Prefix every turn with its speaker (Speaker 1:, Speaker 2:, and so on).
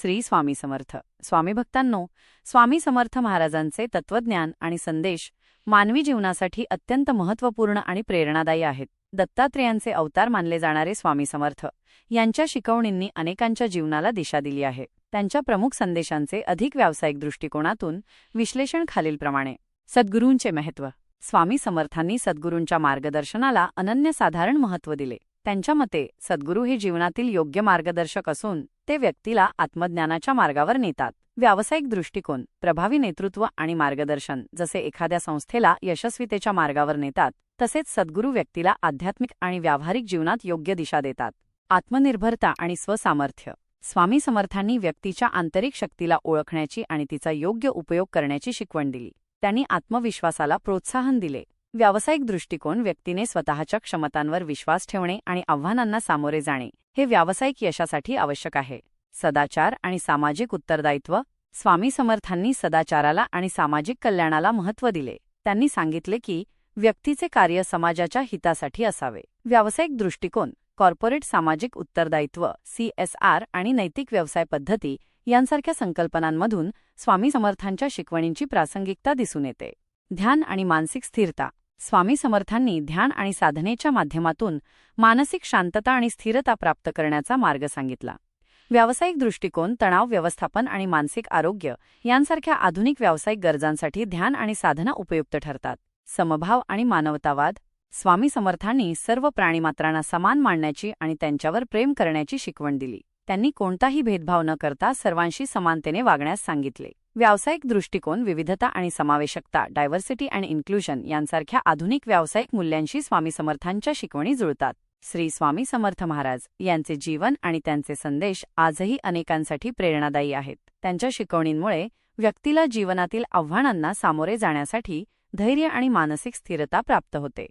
Speaker 1: श्री स्वामी समर्थ. स्वामी भक्तांनो स्वामी समर्थ महाराजांचे तत्वज्ञान आणि संदेश मानवी जीवनासाठी अत्यंत महत्त्वपूर्ण आणि प्रेरणादायी आहेत. दत्तात्रेयांचे अवतार मानले जाणारे स्वामी समर्थ यांच्या शिकवणींनी अनेकांच्या जीवनाला दिशा दिली आहे. त्यांच्या प्रमुख संदेशांचे अधिक व्यावसायिक दृष्टिकोनातून विश्लेषण खालीलप्रमाणे. सद्गुरूंचे महत्त्व. स्वामी समर्थांनी सद्गुरूंच्या मार्गदर्शनाला अनन्यसाधारण महत्त्व दिले. त्यांच्या मते सद्गुरू हे जीवनातील योग्य मार्गदर्शक असून ते व्यक्तीला आत्मज्ञानाच्या मार्गावर नेतात. व्यावसायिक दृष्टिकोन प्रभावी नेतृत्व आणि मार्गदर्शन जसे एखाद्या संस्थेला यशस्वीतेच्या मार्गावर नेतात तसेच सद्गुरू व्यक्तीला आध्यात्मिक आणि व्यावहारिक जीवनात योग्य दिशा देतात. आत्मनिर्भरता आणि स्वसामर्थ्य. स्वामी समर्थांनी व्यक्तीच्या आंतरिक शक्तीला ओळखण्याची आणि तिचा योग्य उपयोग करण्याची शिकवण दिली. त्यांनी आत्मविश्वासाला प्रोत्साहन दिले. व्यावसायिक दृष्टिकोन व्यक्तीने स्वतःच्या क्षमतांवर विश्वास ठेवणे आणि आव्हानांना सामोरे जाणे हे व्यावसायिक यशासाठी आवश्यक आहे. सदाचार आणि सामाजिक उत्तरदायित्व स्वामी समर्थांनी सदाचाराला आणि सामाजिक कल्याणाला महत्त्व दिले. त्यांनी सांगितले की व्यक्तीचे कार्य समाजाच्या हितासाठी असावे. व्यावसायिक दृष्टिकोन कॉर्पोरेट सामाजिक उत्तरदायित्व सीएसआर आणि नैतिक व्यवसाय पद्धती यांसारख्या संकल्पनांमधून स्वामी समर्थांच्या शिकवणींची प्रासंगिकता दिसून येते. ध्यान आणि मानसिक स्थिरता स्वामी समर्थांनी ध्यान आणि साधनेच्या माध्यमातून मानसिक शांतता आणि स्थिरता प्राप्त करण्याचा मार्ग सांगितला. व्यावसायिक दृष्टिकोन तणाव व्यवस्थापन आणि मानसिक आरोग्य यांसारख्या आधुनिक व्यावसायिक गरजांसाठी ध्यान आणि साधना उपयुक्त ठरतात. समभाव आणि मानवतावाद स्वामी समर्थांनी सर्व प्राणीमात्रांना समान मानण्याची आणि त्यांच्यावर प्रेम करण्याची शिकवण दिली. त्यांनी कोणताही भेदभाव न करता सर्वांशी समानतेने वागण्यास सांगितले. व्यावसायिक दृष्टिकोन विविधता आणि समावेशकता डायव्हर्सिटी अँड इन्क्ल्युजन यांसारख्या आधुनिक व्यावसायिक मूल्यांशी स्वामी समर्थांच्या शिकवणी जुळतात. श्री स्वामी समर्थ महाराज यांचे जीवन आणि त्यांचे संदेश आजही अनेकांसाठी प्रेरणादायी आहेत. त्यांच्या शिकवणींमुळे व्यक्तीला जीवनातील आव्हानांना सामोरे जाण्यासाठी धैर्य आणि मानसिक स्थिरता प्राप्त होते.